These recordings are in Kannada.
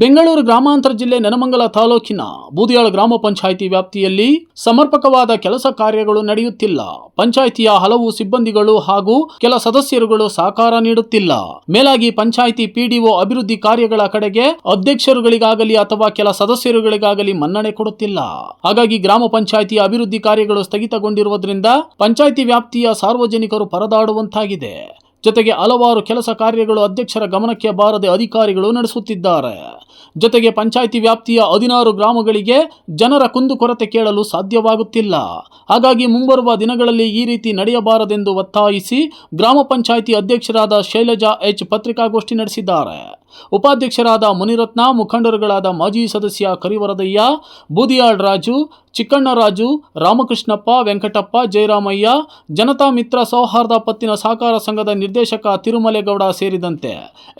ಬೆಂಗಳೂರು ಗ್ರಾಮಾಂತರ ಜಿಲ್ಲೆ ನೆನಮಂಗಲ ತಾಲೂಕಿನ ಬೂದಿಯಾಳ ಗ್ರಾಮ ಪಂಚಾಯಿತಿ ವ್ಯಾಪ್ತಿಯಲ್ಲಿ ಸಮರ್ಪಕವಾದ ಕೆಲಸ ಕಾರ್ಯಗಳು ನಡೆಯುತ್ತಿಲ್ಲ. ಪಂಚಾಯಿತಿಯ ಹಲವು ಸಿಬ್ಬಂದಿಗಳು ಹಾಗೂ ಕೆಲ ಸದಸ್ಯರುಗಳು ಸಹಕಾರ ನೀಡುತ್ತಿಲ್ಲ. ಮೇಲಾಗಿ ಪಂಚಾಯಿತಿ ಪಿಡಿಒ ಅಭಿವೃದ್ಧಿ ಕಾರ್ಯಗಳ ಕಡೆಗೆ ಅಧ್ಯಕ್ಷರುಗಳಿಗಾಗಲಿ ಅಥವಾ ಕೆಲ ಸದಸ್ಯರುಗಳಿಗಾಗಲಿ ಮನ್ನಣೆ ಕೊಡುತ್ತಿಲ್ಲ. ಹಾಗಾಗಿ ಗ್ರಾಮ ಪಂಚಾಯಿತಿಯ ಅಭಿವೃದ್ಧಿ ಕಾರ್ಯಗಳು ಸ್ಥಗಿತಗೊಂಡಿರುವುದರಿಂದ ಪಂಚಾಯಿತಿ ವ್ಯಾಪ್ತಿಯ ಸಾರ್ವಜನಿಕರು ಪರದಾಡುವಂತಾಗಿದೆ. ಜೊತೆಗೆ ಹಲವಾರು ಕೆಲಸ ಕಾರ್ಯಗಳು ಅಧ್ಯಕ್ಷರ ಗಮನಕ್ಕೆ ಬಾರದೆ ಅಧಿಕಾರಿಗಳು ನಡೆಸುತ್ತಿದ್ದಾರೆ. ಜೊತೆಗೆ ಪಂಚಾಯಿತಿ ವ್ಯಾಪ್ತಿಯ ಹದಿನಾರು ಗ್ರಾಮಗಳಿಗೆ ಜನರ ಕುಂದುಕೊರತೆ ಕೇಳಲು ಸಾಧ್ಯವಾಗುತ್ತಿಲ್ಲ. ಹಾಗಾಗಿ ಮುಂಬರುವ ದಿನಗಳಲ್ಲಿ ಈ ರೀತಿ ನಡೆಯಬಾರದೆಂದು ಒತ್ತಾಯಿಸಿ ಗ್ರಾಮ ಪಂಚಾಯಿತಿ ಅಧ್ಯಕ್ಷರಾದ ಶೈಲಜಾ ಎಚ್ ಪತ್ರಿಕಾಗೋಷ್ಠಿ ನಡೆಸಿದ್ದಾರೆ. ಉಪಾಧ್ಯಕ್ಷರಾದ ಮುನಿರತ್ನ, ಮುಖಂಡರುಗಳಾದ ಮಾಜಿ ಸದಸ್ಯ ಕರಿವರದಯ್ಯ, ಬೂದಿಯಾಳ್ ರಾಜು ಚಿಕ್ಕಣ್ಣರಾಜು ರಾಮಕೃಷ್ಣಪ್ಪ, ವೆಂಕಟಪ್ಪ, ಜಯರಾಮಯ್ಯ, ಜನತಾ ಮಿತ್ರ ಸೌಹಾರ್ದ ಪತ್ತಿನ ಸಹಕಾರ ಸಂಘದ ನಿರ್ದೇಶಕ ತಿರುಮಲೇಗೌಡ ಸೇರಿದಂತೆ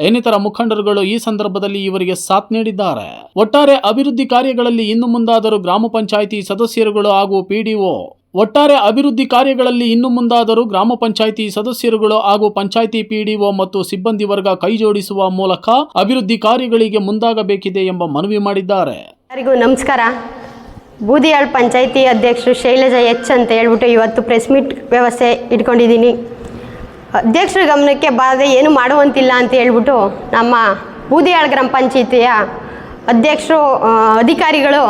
ಇನ್ನಿತರ ಮುಖಂಡರುಗಳು ಈ ಸಂದರ್ಭದಲ್ಲಿ ಇವರಿಗೆ ಸಾಥ್ ನೀಡಿದ್ದಾರೆ. ಒಟ್ಟಾರೆ ಅಭಿವೃದ್ಧಿ ಕಾರ್ಯಗಳಲ್ಲಿ ಇನ್ನು ಮುಂದಾದರೂ ಗ್ರಾಮ ಪಂಚಾಯಿತಿ ಸದಸ್ಯರುಗಳು ಹಾಗೂ ಪಿಡಿಒ ಒಟ್ಟಾರೆ ಅಭಿವೃದ್ಧಿ ಕಾರ್ಯಗಳಲ್ಲಿ ಇನ್ನು ಮುಂದಾದರೂ ಗ್ರಾಮ ಪಂಚಾಯಿತಿ ಸದಸ್ಯರುಗಳು ಹಾಗೂ ಪಂಚಾಯಿತಿ ಪಿಡಿಒ ಮತ್ತು ಸಿಬ್ಬಂದಿ ವರ್ಗ ಕೈಜೋಡಿಸುವ ಮೂಲಕ ಅಭಿವೃದ್ಧಿ ಕಾರ್ಯಗಳಿಗೆ ಮುಂದಾಗಬೇಕಿದೆ ಎಂಬ ಮನವಿ ಮಾಡಿದ್ದಾರೆ. ನಮಸ್ಕಾರ. ಬೂದಿಯಾಳ್ ಪಂಚಾಯಿತಿ ಅಧ್ಯಕ್ಷರು ಶೈಲಜಾ ಎಚ್ ಅಂತ ಹೇಳ್ಬಿಟ್ಟು ಇವತ್ತು ಪ್ರೆಸ್ ಮೀಟ್ ವ್ಯವಸ್ಥೆ ಇಟ್ಕೊಂಡಿದ್ದೀನಿ. ಅಧ್ಯಕ್ಷರ ಗಮನಕ್ಕೆ ಬಾರದೆ ಏನು ಮಾಡುವಂತಿಲ್ಲ ಅಂತ ಹೇಳ್ಬಿಟ್ಟು ನಮ್ಮ ಬೂದಿಯಾಳ್ ಗ್ರಾಮ ಪಂಚಾಯತಿಯ ಅಧ್ಯಕ್ಷರು ಅಧಿಕಾರಿಗಳು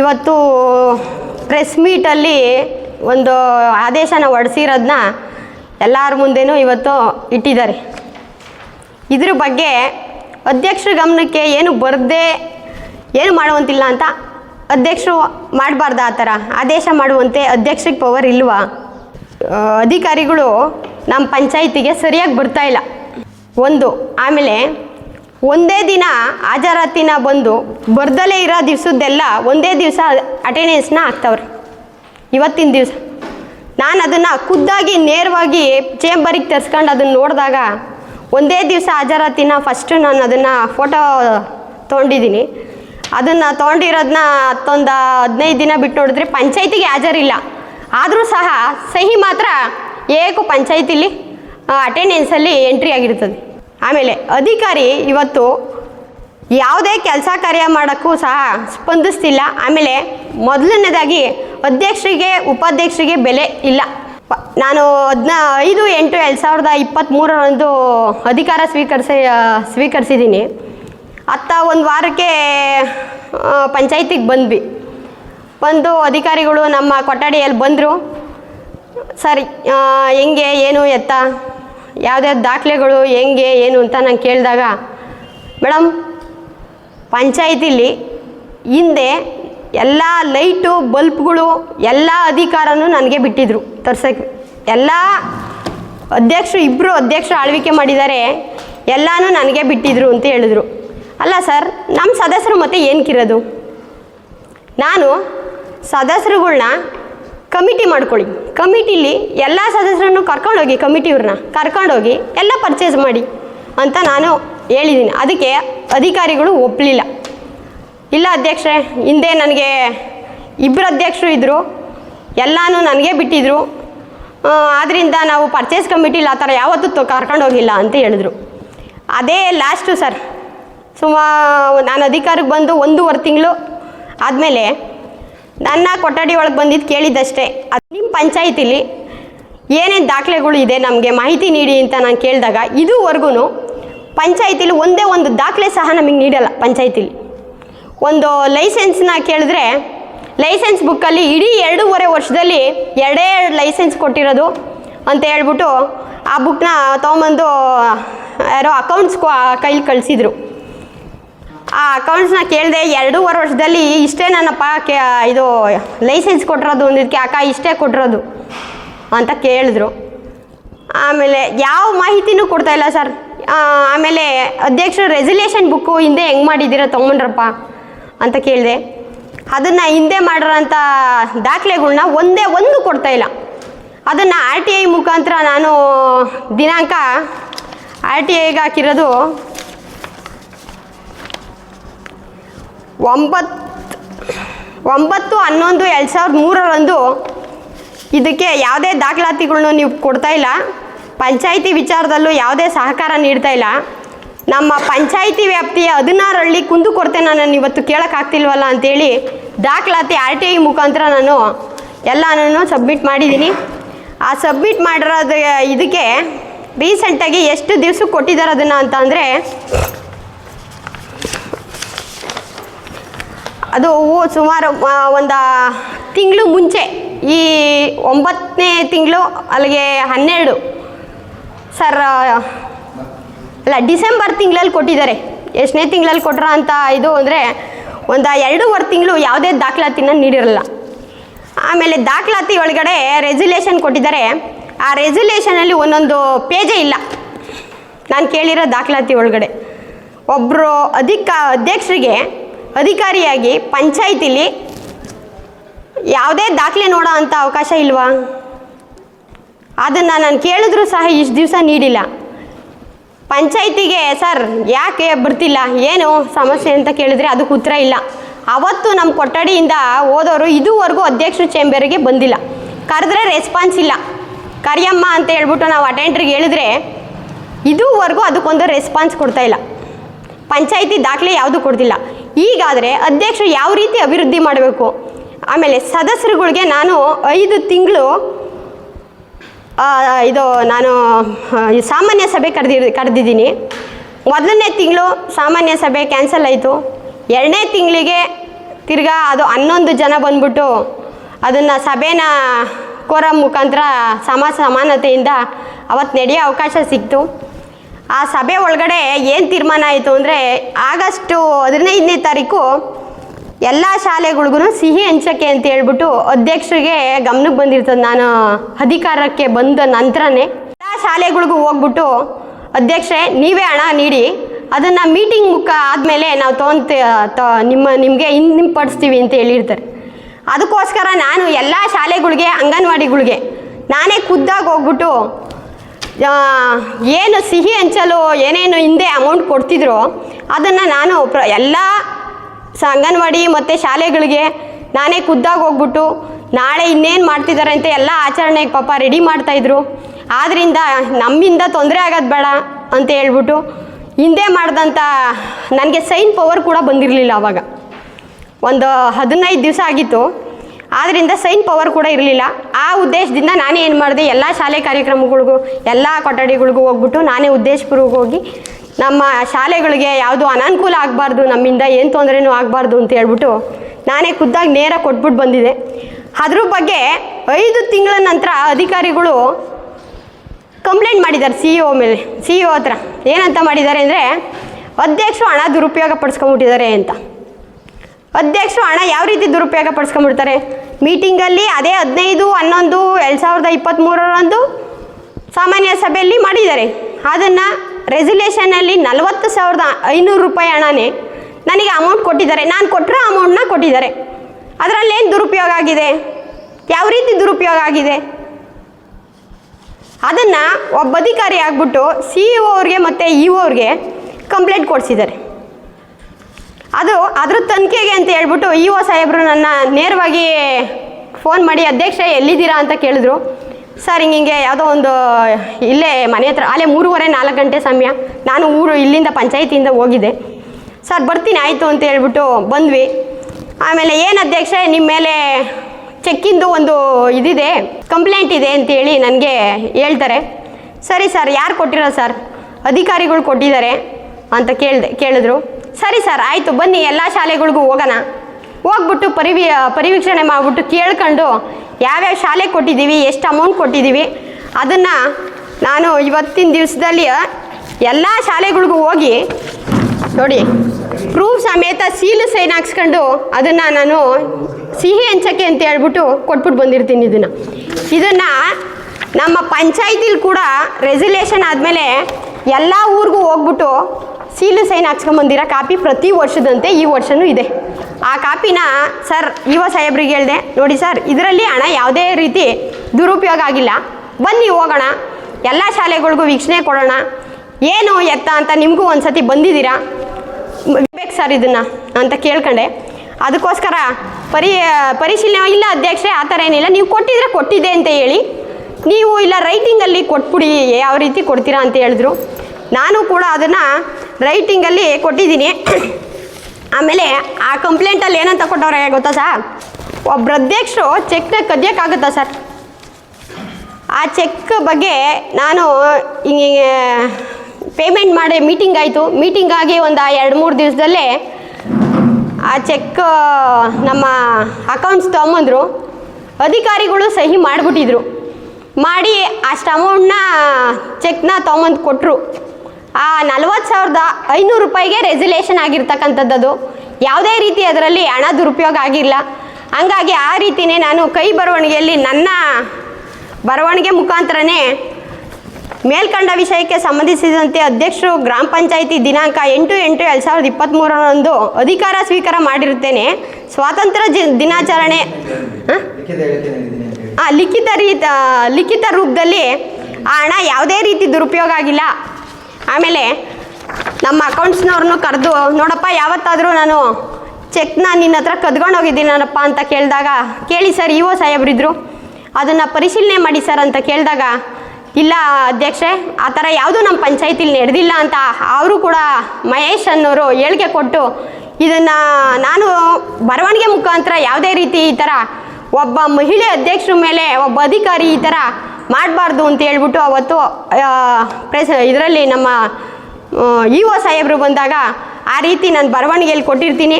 ಇವತ್ತು ಪ್ರೆಸ್ ಮೀಟಲ್ಲಿ ಒಂದು ಆದೇಶನ ಹೊಡೆಸಿರೋದನ್ನ ಎಲ್ಲರ ಮುಂದೆನೂ ಇವತ್ತು ಇಟ್ಟಿದ್ದಾರೆ. ಇದ್ರ ಬಗ್ಗೆ ಅಧ್ಯಕ್ಷರ ಗಮನಕ್ಕೆ ಏನು ಬರದೆ ಏನು ಮಾಡುವಂತಿಲ್ಲ ಅಂತ ಅಧ್ಯಕ್ಷರು ಮಾಡಬಾರ್ದ ಆ ಥರ? ಆದೇಶ ಮಾಡುವಂತೆ ಅಧ್ಯಕ್ಷರಿಗೆ ಪವರ್ ಇಲ್ವಾ? ಅಧಿಕಾರಿಗಳು ನಮ್ಮ ಪಂಚಾಯಿತಿಗೆ ಸರಿಯಾಗಿ ಬರ್ತಾ ಇಲ್ಲ. ಒಂದು, ಆಮೇಲೆ ಒಂದೇ ದಿನ ಹಾಜರಾತಿನ ಬಂದು ಬರ್ದಲೇ ಇರೋ ದಿವಸದ್ದೆಲ್ಲ ಒಂದೇ ದಿವಸ ಅಟೆಂಡೆನ್ಸ್ನ ಹಾಕ್ತವ್ರೆ. ಇವತ್ತಿನ ದಿವಸ. ನಾನು ಅದನ್ನು ಖುದ್ದಾಗಿ ನೇರವಾಗಿ ಚೇಂಬರಿಗೆ ತರಿಸ್ಕೊಂಡು ಅದನ್ನು ನೋಡಿದಾಗ ಒಂದೇ ದಿವಸ ಹಾಜರಾತಿನ ಫಸ್ಟು ನಾನು ಅದನ್ನು ಫೋಟೋ ತೊಗೊಂಡಿದ್ದೀನಿ. ಅದನ್ನು ತೊಗೊಂಡಿರೋದನ್ನ ಹತ್ತೊಂದು ಹದಿನೈದು ದಿನ ಬಿಟ್ಟು ನೋಡಿದ್ರೆ ಪಂಚಾಯತಿಗೆ ಹಾಜರಿಲ್ಲ. ಆದರೂ ಸಹ ಸಹಿ ಮಾತ್ರ ಏಕು ಪಂಚಾಯತಿಲಿ ಅಟೆಂಡೆನ್ಸಲ್ಲಿ ಎಂಟ್ರಿ ಆಗಿರ್ತದೆ. ಆಮೇಲೆ ಅಧಿಕಾರಿ ಇವತ್ತು ಯಾವುದೇ ಕೆಲಸ ಕಾರ್ಯ ಮಾಡೋಕ್ಕೂ ಸಹ ಸ್ಪಂದಿಸ್ತಿಲ್ಲ. ಆಮೇಲೆ ಮೊದಲನೇದಾಗಿ ಅಧ್ಯಕ್ಷರಿಗೆ, ಉಪಾಧ್ಯಕ್ಷರಿಗೆ ಬೆಲೆ ಇಲ್ಲ. ನಾನು ಹದಿನ, ಐದು ಎಂಟು ಎರಡು ಸಾವಿರದ ಇಪ್ಪತ್ತ್ಮೂರರಂದು ಅಧಿಕಾರ ಸ್ವೀಕರಿಸಿ ಸ್ವೀಕರಿಸಿದ್ದೀನಿ. ಅತ್ತ ಒಂದು ವಾರಕ್ಕೆ ಪಂಚಾಯತಿಗೆ ಬಂದ್ವಿ. ಬಂದು ಅಧಿಕಾರಿಗಳು ನಮ್ಮ ಕೊಠಡಿಯಲ್ಲಿ ಬಂದರು. ಸರಿ ಹೆಂಗೆ, ಏನು ಎತ್ತ, ಯಾವುದ್ಯಾವ್ದು ದಾಖಲೆಗಳು, ಹೆಂಗೆ, ಏನು ಅಂತ ನಾನು ಕೇಳಿದಾಗ ಮೇಡಮ್ ಪಂಚಾಯತಿಲಿ ಹಿಂದೆ ಎಲ್ಲ ಲೈಟು ಬಲ್ಪ್ಗಳು ಎಲ್ಲ ಅಧಿಕಾರನೂ ನನಗೆ ಬಿಟ್ಟಿದ್ರು ತರ್ಸೋಕ್ಕೆ. ಎಲ್ಲ ಅಧ್ಯಕ್ಷರು ಇಬ್ಬರು ಅಧ್ಯಕ್ಷರು ಆಳ್ವಿಕೆ ಮಾಡಿದ್ದಾರೆ ಎಲ್ಲನೂ ನನಗೆ ಬಿಟ್ಟಿದ್ರು ಅಂತ ಹೇಳಿದ್ರು. ಅಲ್ಲ ಸರ್ ನಮ್ಮ ಸದಸ್ಯರು ಮತ್ತೆ ಏನಕ್ಕಿರೋದು ನಾನು ಸದಸ್ಯರುಗಳ್ನ ಕಮಿಟಿ ಮಾಡ್ಕೊಳ್ಳಿ. ಕಮಿಟಿಲಿ ಎಲ್ಲ ಸದಸ್ಯರನ್ನು ಕರ್ಕೊಂಡೋಗಿ, ಕಮಿಟಿಯವ್ರನ್ನ ಕರ್ಕೊಂಡೋಗಿ ಎಲ್ಲ ಪರ್ಚೇಸ್ ಮಾಡಿ ಅಂತ ನಾನು ಹೇಳಿದ್ದೀನಿ ಅದಕ್ಕೆ ಅಧಿಕಾರಿಗಳು ಒಪ್ಪಲಿಲ್ಲ ಇಲ್ಲ ಅಧ್ಯಕ್ಷರೇ, ಹಿಂದೆ ನನಗೆ ಇಬ್ಬರು ಅಧ್ಯಕ್ಷರು ಇದ್ದರು ಎಲ್ಲನೂ ನನಗೆ ಬಿಟ್ಟಿದ್ರು. ಆದ್ದರಿಂದ ನಾವು ಪರ್ಚೇಸ್ ಕಮಿಟಿಲಿ ಆ ಥರ ಯಾವತ್ತೂ ಕರ್ಕೊಂಡೋಗಿಲ್ಲ ಅಂತ ಹೇಳಿದ್ರು. ಅದೇ ಲಾಸ್ಟು ಸರ್. ಸುಮಾ, ನಾನು ಅಧಿಕಾರಕ್ಕೆ ಬಂದು ಒಂದೂವರೆ ತಿಂಗಳು ಆದಮೇಲೆ ನನ್ನ ಕೊಠಡಿ ಒಳಗೆ ಬಂದಿದ್ದು ಕೇಳಿದ್ದಷ್ಟೇ. ಅದು ನಿಮ್ಮ ಪಂಚಾಯತಿಲಿ ಏನೇನು ದಾಖಲೆಗಳು ಇದೆ ನಮಗೆ ಮಾಹಿತಿ ನೀಡಿ ಅಂತ ನಾನು ಕೇಳಿದಾಗ ಇದುವರೆಗೂ ಪಂಚಾಯತಿಲಿ ಒಂದೇ ಒಂದು ದಾಖಲೆ ಸಹ ನಮಗೆ ನೀಡಲ್ಲ ಪಂಚಾಯತಿಲಿ ಒಂದು ಲೈಸೆನ್ಸ್ನ ಕೇಳಿದ್ರೆ ಲೈಸೆನ್ಸ್ ಬುಕ್ಕಲ್ಲಿ ಇಡೀ ಎರಡೂವರೆ ವರ್ಷದಲ್ಲಿ ಎರಡೇ ಎರಡು ಲೈಸೆನ್ಸ್ ಕೊಟ್ಟಿರೋದು ಅಂತ ಹೇಳ್ಬಿಟ್ಟು ಆ ಬುಕ್ನ ತೊಗೊಂಬಂದು ಯಾರೋ ಅಕೌಂಟ್ಸ್ ಕೈಲಿ ಕಳಿಸಿದ್ರು. ಆ ಅಕೌಂಟ್ಸ್ನ ಕೇಳಿದೆ ಎರಡೂವರೆ ವರ್ಷದಲ್ಲಿ ಇಷ್ಟೇ ನನ್ನಪ್ಪ ಇದು ಲೈಸೆನ್ಸ್ ಕೊಟ್ಟಿರೋದು ಒಂದಿದಕ್ಕೆ ಅಕ್ಕ ಇಷ್ಟೇ ಕೊಟ್ಟಿರೋದು ಅಂತ ಕೇಳಿದ್ರು. ಆಮೇಲೆ ಯಾವ ಮಾಹಿತಿನೂ ಕೊಡ್ತಾ ಇಲ್ಲ ಸರ್ ಆಮೇಲೆ ಅಧ್ಯಕ್ಷರು ರೆಸಲ್ಯೂಷನ್ ಬುಕ್ಕು ಹಿಂದೆ ಹೆಂಗೆ ಮಾಡಿದ್ದೀರ ತೊಗೊಂಡ್ರಪ್ಪ ಅಂತ ಕೇಳಿದೆ. ಅದನ್ನು ಹಿಂದೆ ಮಾಡಿರೋಂಥ ದಾಖಲೆಗಳ್ನ ಒಂದೇ ಒಂದು ಕೊಡ್ತಾ ಇಲ್ಲ. ಅದನ್ನು ಆರ್ ಟಿ ಐ ಮುಖಾಂತರ ನಾನು ದಿನಾಂಕ ಆರ್ ಟಿ ಐಗೆ ಹಾಕಿರೋದು ಒಂಬತ್ತು ಒಂಬತ್ತು, ಹನ್ನೊಂದು, ಎರಡು ಸಾವಿರದ ಮೂರರಂದು ಇದಕ್ಕೆ ಯಾವುದೇ ದಾಖಲಾತಿಗಳನ್ನು ನೀವು ಕೊಡ್ತಾ ಇಲ್ಲ. ಪಂಚಾಯಿತಿ ವಿಚಾರದಲ್ಲೂ ಯಾವುದೇ ಸಹಕಾರ ನೀಡ್ತಾ ಇಲ್ಲ. ನಮ್ಮ ಪಂಚಾಯಿತಿ ವ್ಯಾಪ್ತಿಯ ಹದಿನಾರು ಹಳ್ಳಿ ಕುಂದುಕೊರತೆ ನಾನು ಇವತ್ತು ಕೇಳೋಕ್ಕಾಗ್ತಿಲ್ವಲ್ಲ ಅಂತೇಳಿ ದಾಖಲಾತಿ ಆರ್ ಟಿ ಐ ಮುಖಾಂತರ ನಾನು ಎಲ್ಲನೂ ಸಬ್ಮಿಟ್ ಮಾಡಿದ್ದೀನಿ. ಆ ಸಬ್ಮಿಟ್ ಮಾಡಿರೋದು ಇದಕ್ಕೆ ರೀಸೆಂಟಾಗಿ ಎಷ್ಟು ದಿವ್ಸಕ್ಕೆ ಕೊಟ್ಟಿದ್ದಾರೆ ಅದನ್ನು ಅಂತ ಅಂದರೆ ಅದು ಹೂವು ಸುಮಾರು ಒಂದು ತಿಂಗಳು ಮುಂಚೆ, ಈ ಒಂಬತ್ತನೇ ತಿಂಗಳು, ಅಲ್ಲಿಗೆ ಹನ್ನೆರಡು. ಸರ್ ಅಲ್ಲ, ಡಿಸೆಂಬರ್ ತಿಂಗಳಲ್ಲಿ ಕೊಟ್ಟಿದ್ದಾರೆ. ಎಷ್ಟನೇ ತಿಂಗಳಲ್ಲಿ ಕೊಟ್ರ ಅಂತ ಇದು ಅಂದರೆ, ಒಂದು ಎರಡೂವರೆ ತಿಂಗಳು ಯಾವುದೇ ದಾಖಲಾತಿನ ನೀಡಿರಲ್ಲ. ಆಮೇಲೆ ದಾಖಲಾತಿ ಒಳಗಡೆ ರೆಸ್ಯುಲೇಷನ್ ಕೊಟ್ಟಿದ್ದಾರೆ. ಆ ರೆಸ್ಯುಲೇಷನಲ್ಲಿ ಒಂದೊಂದು ಪೇಜೇ ಇಲ್ಲ. ನಾನು ಕೇಳಿರೋ ದಾಖಲಾತಿ ಒಳಗಡೆ. ಒಬ್ಬರು ಅಧಿಕ, ಅಧ್ಯಕ್ಷರಿಗೆ ಅಧಿಕಾರಿಯಾಗಿ ಪಂಚಾಯಿತಿಲಿ ಯಾವುದೇ ದಾಖಲೆ ನೋಡೋ ಅಂಥ ಅವಕಾಶ ಇಲ್ವಾ? ಅದನ್ನು ನಾನು ಕೇಳಿದ್ರೂ ಸಹ ಇಷ್ಟು ದಿವಸ ನೀಡಿಲ್ಲ. ಪಂಚಾಯಿತಿಗೆ ಸರ್ ಯಾಕೆ ಬರ್ತಿಲ್ಲ? ಏನು ಸಮಸ್ಯೆ ಅಂತ ಕೇಳಿದ್ರೆ ಅದಕ್ಕೆ ಉತ್ತರ ಇಲ್ಲ. ಅವತ್ತು ನಮ್ಮ ಕೊಠಡಿಯಿಂದ ಹೋದವರು ಇದುವರೆಗೂ ಅಧ್ಯಕ್ಷ ಚೇಂಬರಿಗೆ ಬಂದಿಲ್ಲ. ಕರೆದ್ರೆ ರೆಸ್ಪಾನ್ಸ್ ಇಲ್ಲ. ಕರಿಯಮ್ಮ ಅಂತ ಹೇಳ್ಬಿಟ್ಟು ನಾವು ಅಟೆಂಡ್ರಿಗೆ ಹೇಳಿದ್ರೆ ಇದುವರೆಗೂ ಅದಕ್ಕೊಂದು ರೆಸ್ಪಾನ್ಸ್ ಕೊಡ್ತಾ ಇಲ್ಲ. ಪಂಚಾಯಿತಿ ದಾಖಲೆ ಯಾವುದು ಕೊಡ್ತಿಲ್ಲ ಈಗಾದರೆ ಅಧ್ಯಕ್ಷರು ಯಾವ ರೀತಿ ಅಭಿವೃದ್ಧಿ ಮಾಡಬೇಕು? ಆಮೇಲೆ ಸದಸ್ಯರುಗಳಿಗೆ ನಾನು ಐದು ತಿಂಗಳು ಇದು ನಾನು ಸಾಮಾನ್ಯ ಸಭೆ ಕರೆದಿ, ಕರೆದಿದ್ದೀನಿ. ಮೊದಲನೇ ತಿಂಗಳು ಸಾಮಾನ್ಯ ಸಭೆ ಕ್ಯಾನ್ಸಲ್ ಆಯಿತು. ಎರಡನೇ ತಿಂಗಳಿಗೆ ತಿರ್ಗಾ ಅದು ಹನ್ನೊಂದು ಜನ ಬಂದ್ಬಿಟ್ಟು ಅದನ್ನು ಸಭೆನ ಕೋರ ಮುಖಾಂತರ ಸಮ, ಸಮಾನತೆಯಿಂದ ಅವತ್ತು ನಡೆಯೋ ಅವಕಾಶ ಸಿಕ್ತು. ಆ ಸಭೆ ಒಳಗಡೆ ಏನು ತೀರ್ಮಾನ ಆಯಿತು ಅಂದರೆ ಆಗಸ್ಟು ಹದಿನೈದನೇ ತಾರೀಕು ಎಲ್ಲ ಶಾಲೆಗಳಿಗೂ ಸಿಹಿ ಹಂಚಕ್ಕೆ ಅಂತ ಹೇಳ್ಬಿಟ್ಟು ಅಧ್ಯಕ್ಷರಿಗೆ ಗಮನಕ್ಕೆ ಬಂದಿರ್ತದೆ. ನಾನು ಅಧಿಕಾರಕ್ಕೆ ಬಂದ ನಂತರನೇ ಎಲ್ಲ ಶಾಲೆಗಳಿಗೂ ಹೋಗ್ಬಿಟ್ಟು ಅಧ್ಯಕ್ಷರೇ, ನೀವೇ ಹಣ ನೀಡಿ, ಅದನ್ನು ಮೀಟಿಂಗ್ ಮುಖ ಆದಮೇಲೆ ನಾವು ತೊಗೊಂತ ತ, ನಿಮ್ಮ, ನಿಮಗೆ ಹಿಂಪಡಿಸ್ತೀವಿ ಅಂತ ಹೇಳಿರ್ತಾರೆ. ಅದಕ್ಕೋಸ್ಕರ ನಾನು ಎಲ್ಲ ಶಾಲೆಗಳಿಗೆ, ಅಂಗನವಾಡಿಗಳಿಗೆ ನಾನೇ ಖುದ್ದಾಗಿ ಹೋಗ್ಬಿಟ್ಟು ಏನು ಸಿಹಿ ಹಂಚಲು, ಏನೇನು ಹಿಂದೆ ಅಮೌಂಟ್ ಕೊಡ್ತಿದ್ರು, ಅದನ್ನು ನಾನು ಪ್ರ, ಎಲ್ಲ ಅಂಗನವಾಡಿ ಮತ್ತು ಶಾಲೆಗಳಿಗೆ ನಾನೇ ಖುದ್ದಾಗಿ ಹೋಗ್ಬಿಟ್ಟು ನಾಳೆ ಇನ್ನೇನು ಮಾಡ್ತಿದ್ದಾರೆ ಅಂತ ಎಲ್ಲ ಆಚರಣೆಗೆ ಪಾಪ ರೆಡಿ ಮಾಡ್ತಾಯಿದ್ರು ಆದ್ದರಿಂದ ನಮ್ಮಿಂದ ತೊಂದರೆ ಆಗೋದು ಬೇಡ ಅಂತ ಹೇಳ್ಬಿಟ್ಟು ಹಿಂದೆ ಮಾಡಿದಂಥ ನನಗೆ ಸೈನ್ ಪವರ್ ಕೂಡ ಬಂದಿರಲಿಲ್ಲ ಆವಾಗ ಒಂದು ಹದಿನೈದು ದಿವಸ ಆಗಿತ್ತು. ಆದ್ದರಿಂದ ಸೈನ್ ಪವರ್ ಕೂಡ ಇರಲಿಲ್ಲ. ಆ ಉದ್ದೇಶದಿಂದ ನಾನೇ ಏನು ಮಾಡಿದೆ, ಎಲ್ಲ ಶಾಲೆ ಕಾರ್ಯಕ್ರಮಗಳಿಗೂ, ಎಲ್ಲ ಕೊಠಡಿಗಳಿಗೂ ಹೋಗ್ಬಿಟ್ಟು ನಾನೇ ಉದ್ದೇಶಪೂರ್ವಕ ಹೋಗಿ ನಮ್ಮ ಶಾಲೆಗಳಿಗೆ ಯಾವುದು ಅನಾನುಕೂಲ ಆಗಬಾರ್ದು, ನಮ್ಮಿಂದ ಏನು ತೊಂದರೆನೂ ಆಗಬಾರ್ದು ಅಂತ ಹೇಳ್ಬಿಟ್ಟು ನಾನೇ ಖುದ್ದಾಗಿ ನೇರ ಕೊಟ್ಬಿಟ್ಟು ಬಂದಿದೆ. ಅದ್ರ ಬಗ್ಗೆ ಐದು ತಿಂಗಳ ನಂತರ ಅಧಿಕಾರಿಗಳು ಕಂಪ್ಲೇಂಟ್ ಮಾಡಿದ್ದಾರೆ ಸಿ ಇ ಒ ಮೇಲೆ. ಸಿ ಇ ಒ ಹತ್ರ ಏನಂತ ಮಾಡಿದ್ದಾರೆ ಅಂದರೆ, ಅಧ್ಯಕ್ಷರು ಹಣ ದುರುಪಯೋಗ ಪಡಿಸ್ಕೊಂಬಿಟ್ಟಿದ್ದಾರೆ ಅಂತ. ಅಧ್ಯಕ್ಷರು ಹಣ ಯಾವ ರೀತಿ ದುರುಪಯೋಗ ಪಡಿಸ್ಕೊಂಡ್ಬಿಡ್ತಾರೆ? ಮೀಟಿಂಗಲ್ಲಿ ಅದೇ ಹದಿನೈದು, ಹನ್ನೊಂದು, ಎರಡು ಸಾವಿರದ ಇಪ್ಪತ್ತ್ಮೂರರಂದು ಸಾಮಾನ್ಯ ಸಭೆಯಲ್ಲಿ ಮಾಡಿದ್ದಾರೆ. ಅದನ್ನು ರೆಸಲ್ಯೂಷನಲ್ಲಿ ನಲವತ್ತು ಸಾವಿರದ ಐನೂರು ರೂಪಾಯಿ ಹಣನೇ ನನಗೆ ಅಮೌಂಟ್ ಕೊಟ್ಟಿದ್ದಾರೆ. ನಾನು ಕೊಟ್ಟಿರೋ ಅಮೌಂಟ್ನ ಕೊಟ್ಟಿದ್ದಾರೆ. ಅದರಲ್ಲೇನು ದುರುಪಯೋಗ ಆಗಿದೆ? ಯಾವ ರೀತಿ ದುರುಪಯೋಗ ಆಗಿದೆ? ಅದನ್ನು ಒಬ್ಬ ಅಧಿಕಾರಿ ಆಗಿಬಿಟ್ಟು ಸಿ ಇ ಒ ಅವ್ರಿಗೆ ಮತ್ತು ಇ ಒ ಅವ್ರಿಗೆ ಕಂಪ್ಲೇಂಟ್ ಕೊಡಿಸಿದ್ದಾರೆ. ಅದು ಅದ್ರ ತನಿಖೆಗೆ ಅಂತ ಹೇಳ್ಬಿಟ್ಟು ಇ ಒ ಸಾಹೇಬರು ನನ್ನ ನೇರವಾಗಿ ಫೋನ್ ಮಾಡಿ, ಅಧ್ಯಕ್ಷ, ಎಲ್ಲಿದ್ದೀರಾ? ಅಂತ ಕೇಳಿದ್ರು. ಸರ್ ಹಿಂಗೆ ಯಾವುದೋ ಒಂದು ಇಲ್ಲೇ ಮನೆ ಹತ್ರ, ಅಲ್ಲೇ ಮೂರುವರೆ ನಾಲ್ಕು ಗಂಟೆ ಸಮಯ. ನಾನು ಊರು ಇಲ್ಲಿಂದ ಪಂಚಾಯತಿಯಿಂದ ಹೋಗಿದ್ದೆ. ಸರ್, ಬರ್ತೀನಿ, ಆಯಿತು ಅಂತ ಹೇಳ್ಬಿಟ್ಟು ಬಂದ್ವಿ. ಆಮೇಲೆ, ಏನು ಅಧ್ಯಕ್ಷ, ನಿಮ್ಮ ಮೇಲೆ ಚೆಕ್ಕಿಂದು ಒಂದು ಇದಿದೆ, ಕಂಪ್ಲೇಂಟ್ ಇದೆ ಅಂತೇಳಿ ನನಗೆ ಹೇಳ್ತಾರೆ. ಸರಿ ಸರ್, ಯಾರು ಕೊಟ್ಟಿರೋ ಸರ್? ಅಧಿಕಾರಿಗಳು ಕೊಟ್ಟಿದ್ದಾರೆ, ಅಂತ ಕೇಳಿದೆ, ಕೇಳಿದ್ರು. ಸರಿ ಸರ್, ಆಯಿತು, ಬನ್ನಿ, ಎಲ್ಲ ಶಾಲೆಗಳಿಗೂ ಹೋಗೋಣ. ಹೋಗ್ಬಿಟ್ಟು ಪರಿವಿ, ಪರಿವೀಕ್ಷಣೆ ಮಾಡಿಬಿಟ್ಟು ಕೇಳ್ಕೊಂಡು ಯಾವ್ಯಾವ ಶಾಲೆ ಕೊಟ್ಟಿದ್ದೀವಿ, ಎಷ್ಟು ಅಮೌಂಟ್ ಕೊಟ್ಟಿದ್ದೀವಿ, ಅದನ್ನು ನಾನು ಇವತ್ತಿನ ದಿವಸದಲ್ಲಿ ಎಲ್ಲ ಶಾಲೆಗಳಿಗೂ ಹೋಗಿ ನೋಡಿ ಪ್ರೂಫ್ ಸಮೇತ ಸೀಲು ಸೈನ್ ಹಾಕ್ಸ್ಕೊಂಡು ಅದನ್ನು ನಾನು ಸಿಹಿ ಹಂಚಕ್ಕೆ ಅಂತ ಹೇಳ್ಬಿಟ್ಟು ಕೊಟ್ಬಿಟ್ಟು ಬಂದಿರ್ತೀನಿ ಇದನ್ನು. ಇದನ್ನು ನಮ್ಮ ಪಂಚಾಯತಿಲಿ ಕೂಡ ರೆಸಲ್ಯೂಷನ್ ಆದಮೇಲೆ ಎಲ್ಲ ಊರಿಗೂ ಹೋಗ್ಬಿಟ್ಟು ಸೀಲು ಸೈನ್ ಹಾಕ್ಸ್ಕೊಂಬಂದಿರೋ ಕಾಪಿ ಪ್ರತಿ ವರ್ಷದಂತೆ ಈ ವರ್ಷನೂ ಇದೆ. ಆ ಕಾಪಿನ ಸರ್, ಯುವ ಸಾಹೇಬ್ರಿಗೆ ಹೇಳಿದೆ. ನೋಡಿ ಸರ್, ಇದರಲ್ಲಿ ಹಣ ಯಾವುದೇ ರೀತಿ ದುರುಪಯೋಗ ಆಗಿಲ್ಲ. ಬನ್ನಿ ಹೋಗೋಣ. ಎಲ್ಲ ಶಾಲೆಗಳಿಗೂ ವೀಕ್ಷಣೆ ಕೊಡೋಣ. ಏನು ಎತ್ತ ಅಂತ ನಿಮಗೂ ಒಂದು ಸತಿ ಬಂದಿದ್ದೀರಾ? ಬೇಕು ಸರ್ ಇದನ್ನು ಅಂತ ಕೇಳ್ಕೊಂಡೆ. ಅದಕ್ಕೋಸ್ಕರ ಪರಿ, ಪರಿಶೀಲನೆ ಇಲ್ಲ ಅಧ್ಯಕ್ಷರೇ, ಆ ಥರ ಏನಿಲ್ಲ. ನೀವು ಕೊಟ್ಟಿದ್ರೆ ಕೊಟ್ಟಿದೆ ಅಂತ ಹೇಳಿ. ನೀವು ಇಲ್ಲ ರೈಟಿಂಗಲ್ಲಿ ಕೊಟ್ಬಿಡಿ, ಯಾವ ರೀತಿ ಕೊಡ್ತೀರಾ ಅಂತ ಹೇಳಿದ್ರು. ನಾನು ಕೂಡ ಅದನ್ನು ರೈಟಿಂಗಲ್ಲಿ ಕೊಟ್ಟಿದ್ದೀನಿ. ಆಮೇಲೆ ಆ ಕಂಪ್ಲೇಂಟಲ್ಲಿ ಏನಂತ ಕೊಟ್ಟವ್ರೆ ಗೊತ್ತಾ ಸರ್? ಒಬ್ಬರು ಅಧ್ಯಕ್ಷರು ಚೆಕ್ನ ಕದಿಯೋಕ್ಕಾಗುತ್ತಾ ಸರ್? ಆ ಚೆಕ್ ಬಗ್ಗೆ ನಾನು ಹಿಂಗೆ ಪೇಮೆಂಟ್ ಮಾಡಿ ಮೀಟಿಂಗ್ ಆಯಿತು. ಮೀಟಿಂಗ್ ಆಗಿ ಒಂದು ಎರಡು ಮೂರು ದಿವಸದಲ್ಲೇ ಆ ಚೆಕ್ ನಮ್ಮ ಅಕೌಂಟ್ಸ್ ತೊಗೊಂಬಂದರು. ಅಧಿಕಾರಿಗಳು ಸಹಿ ಮಾಡಿಬಿಟ್ಟಿದ್ರು. ಮಾಡಿ ಅಷ್ಟು ಅಮೌಂಟ್ನ ಚೆಕ್ನ ತೊಗೊಂಬಂದು ಕೊಟ್ಟರು ಆ ನಲ್ವತ್ತು ಸಾವಿರದ ಐನೂರು ರೂಪಾಯಿಗೆ ರೆಸಲ್ಯೂಷನ್ ಆಗಿರ್ತಕ್ಕಂಥದ್ದು ಯಾವುದೇ ರೀತಿ ಅದರಲ್ಲಿ ಹಣ ದುರುಪಯೋಗ ಆಗಿಲ್ಲ. ಹಂಗಾಗಿ ಆ ರೀತಿಯೇ ನಾನು ಕೈ ಬರವಣಿಗೆಯಲ್ಲಿ ನನ್ನ ಬರವಣಿಗೆ ಮುಖಾಂತರನೇ ಮೇಲ್ಕಂಡ ವಿಷಯಕ್ಕೆ ಸಂಬಂಧಿಸಿದಂತೆ ಅಧ್ಯಕ್ಷರು ಗ್ರಾಮ ಪಂಚಾಯಿತಿ ದಿನಾಂಕ ಎಂಟು ಎಂಟು ಎರಡು ಸಾವಿರದ ಇಪ್ಪತ್ತ್ಮೂರರಂದು ಅಧಿಕಾರ ಸ್ವೀಕಾರ ಮಾಡಿರುತ್ತೇನೆ. ಸ್ವಾತಂತ್ರ್ಯ ಜಿ ದಿನಾಚರಣೆ, ಹಾಂ? ಲಿಖಿತ ರೀತ, ಲಿಖಿತ ರೂಪದಲ್ಲಿ ಆ ಹಣ ಯಾವುದೇ ರೀತಿ ದುರುಪಯೋಗ ಆಗಿಲ್ಲ. ಆಮೇಲೆ ನಮ್ಮ ಅಕೌಂಟ್ಸ್ನವ್ರನ್ನೂ ಕರೆದು, ನೋಡಪ್ಪ, ಯಾವತ್ತಾದರೂ ನಾನು ಚೆಕ್ನ ನಿನ್ನ ಹತ್ರ ಕದ್ಕೊಂಡು ಹೋಗಿದ್ದೀನಪ್ಪ ಅಂತ ಕೇಳಿದಾಗ, ಕೇಳಿ ಸರ್, ಇ ಒ ಸಾಹೇಬ್ರಿದ್ರು, ಅದನ್ನು ಪರಿಶೀಲನೆ ಮಾಡಿ ಸರ್ ಅಂತ ಕೇಳಿದಾಗ, ಇಲ್ಲ ಅಧ್ಯಕ್ಷೆ, ಆ ಥರ ಯಾವುದೂ ನಮ್ಮ ಪಂಚಾಯತಿಲಿ ನಡೆದಿಲ್ಲ ಅಂತ ಅವರು ಕೂಡ ಮಹೇಶ್ ಅನ್ನೋರು ಹೇಳಿಕೆ ಕೊಟ್ಟು, ಇದನ್ನು ನಾನು ಬರವಣಿಗೆ ಮುಖಾಂತರ ಯಾವುದೇ ರೀತಿ ಈ ಥರ ಒಬ್ಬ ಮಹಿಳೆ ಅಧ್ಯಕ್ಷರ ಮೇಲೆ, ಒಬ್ಬ ಅಧಿಕಾರಿ ಈ ಥರ ಮಾಡಬಾರ್ದು ಅಂತ ಹೇಳ್ಬಿಟ್ಟು ಅವತ್ತು ಪ್ರೆಸ್, ಇದರಲ್ಲಿ ನಮ್ಮ ಇ ಒ ಸಾಹೇಬರು ಬಂದಾಗ ಆ ರೀತಿ ನಾನು ಬರವಣಿಗೆಯಲ್ಲಿ ಕೊಟ್ಟಿರ್ತೀನಿ.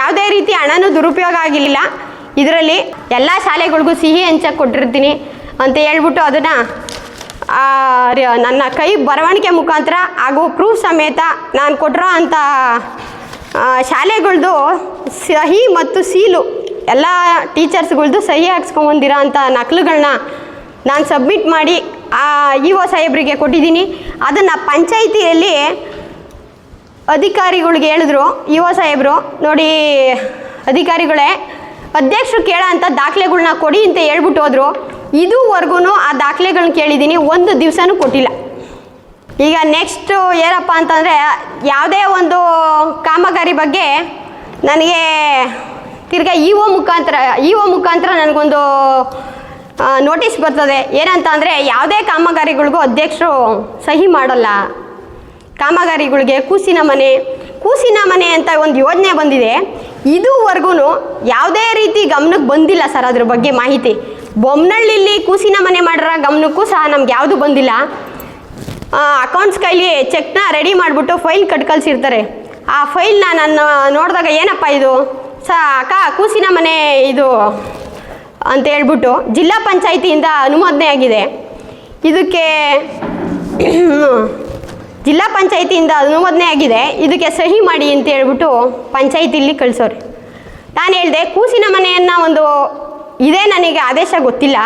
ಯಾವುದೇ ರೀತಿ ಹಣನೂ ದುರುಪಯೋಗ ಆಗಿರಲಿಲ್ಲ. ಇದರಲ್ಲಿ ಎಲ್ಲ ಶಾಲೆಗಳಿಗೂ ಸಿಹಿ ಹಂಚಕ್ಕೆ ಕೊಟ್ಟಿರ್ತೀನಿ ಅಂತ ಹೇಳ್ಬಿಟ್ಟು ಅದನ್ನು ನನ್ನ ಕೈ ಬರವಣಿಗೆ ಮುಖಾಂತರ ಹಾಗೂ ಪ್ರೂಫ್ ಸಮೇತ ನಾನು ಕೊಟ್ಟಿರೋ ಅಂಥ ಶಾಲೆಗಳದ್ದು ಸಹಿ ಮತ್ತು ಸೀಲು ಎಲ್ಲ ಟೀಚರ್ಸ್ಗಳ್ದು ಸಹಿ ಹಾಕ್ಸ್ಕೊಂಬಂದಿರೋ ಅಂಥ ನಕಲುಗಳನ್ನ ನಾನು ಸಬ್ಮಿಟ್ ಮಾಡಿ ಆ ಇ ಒ ಸಾಹೇಬ್ರಿಗೆ ಕೊಟ್ಟಿದ್ದೀನಿ. ಅದನ್ನು ಪಂಚಾಯಿತಿಯಲ್ಲಿ ಅಧಿಕಾರಿಗಳಿಗೆ ಹೇಳಿದ್ರು ಇ ಒ ಸಾಹೇಬರು, ನೋಡಿ ಅಧಿಕಾರಿಗಳೇ, ಅಧ್ಯಕ್ಷರು ಕೇಳೋ ಅಂಥ ದಾಖಲೆಗಳನ್ನ ಕೊಡಿ ಅಂತ ಹೇಳ್ಬಿಟ್ಟು ಹೋದರು. ಇದುವರೆಗೂ ಆ ದಾಖಲೆಗಳನ್ನ ಕೇಳಿದ್ದೀನಿ, ಒಂದು ದಿವಸನೂ ಕೊಟ್ಟಿಲ್ಲ. ಈಗ ನೆಕ್ಸ್ಟು ಏನಪ್ಪ ಅಂತಂದರೆ, ಯಾವುದೇ ಒಂದು ಕಾಮಗಾರಿ ಬಗ್ಗೆ ನನಗೆ ತಿರ್ಗಾ ಇ ಒ ಮುಖಾಂತರ, ಇ ಒ ಮುಖಾಂತರ ನನಗೊಂದು ನೋಟಿಸ್ ಬರ್ತದೆ. ಏನಂತ ಅಂದರೆ ಯಾವುದೇ ಕಾಮಗಾರಿಗಳಿಗೂ ಅಧ್ಯಕ್ಷರು ಸಹಿ ಮಾಡಲ್ಲ. ಕಾಮಗಾರಿಗಳಿಗೆ ಕೂಸಿನ ಮನೆ ಕೂಸಿನ ಮನೆ ಅಂತ ಒಂದು ಯೋಜನೆ ಬಂದಿದೆ. ಇದುವರೆಗೂ ಯಾವುದೇ ರೀತಿ ಗಮನಕ್ಕೆ ಬಂದಿಲ್ಲ ಸರ್ ಅದ್ರ ಬಗ್ಗೆ ಮಾಹಿತಿ. ಬೊಮ್ಮನಳ್ಳಿಲಿ ಕೂಸಿನ ಮನೆ ಮಾಡಿರೋ ಗಮನಕ್ಕೂ ಸಹ ನಮ್ಗೆ ಯಾವುದು ಬಂದಿಲ್ಲ. ಅಕೌಂಟ್ಸ್ ಕೈಲಿ ಚೆಕ್ನ ರೆಡಿ ಮಾಡಿಬಿಟ್ಟು ಫೈಲ್ ಕಟ್ಕಲ್ಸಿರ್ತಾರೆ ಆ ಫೈಲ್ನ ನಾನು ನೋಡಿದಾಗ ಏನಪ್ಪ ಇದು? ಸ ಅಕ್ಕ ಕೂಸಿನ ಮನೆ ಇದು ಅಂತ ಹೇಳ್ಬಿಟ್ಟು ಜಿಲ್ಲಾ ಪಂಚಾಯಿತಿಯಿಂದ ಅನುಮೋದನೆ ಆಗಿದೆ. ಇದಕ್ಕೆ ಜಿಲ್ಲಾ ಪಂಚಾಯಿತಿಯಿಂದ ಅನುಮೋದನೆ ಆಗಿದೆ. ಇದಕ್ಕೆ ಸಹಿ ಮಾಡಿ ಅಂತ ಹೇಳ್ಬಿಟ್ಟು ಪಂಚಾಯಿತಿಲಿ ಕಳಿಸೋರಿ. ನಾನು ಹೇಳಿದೆ, ಕೂಸಿನ ಮನೆಯನ್ನು ಒಂದು ಇದೇ ನನಗೆ ಆದೇಶ ಗೊತ್ತಿಲ್ಲ.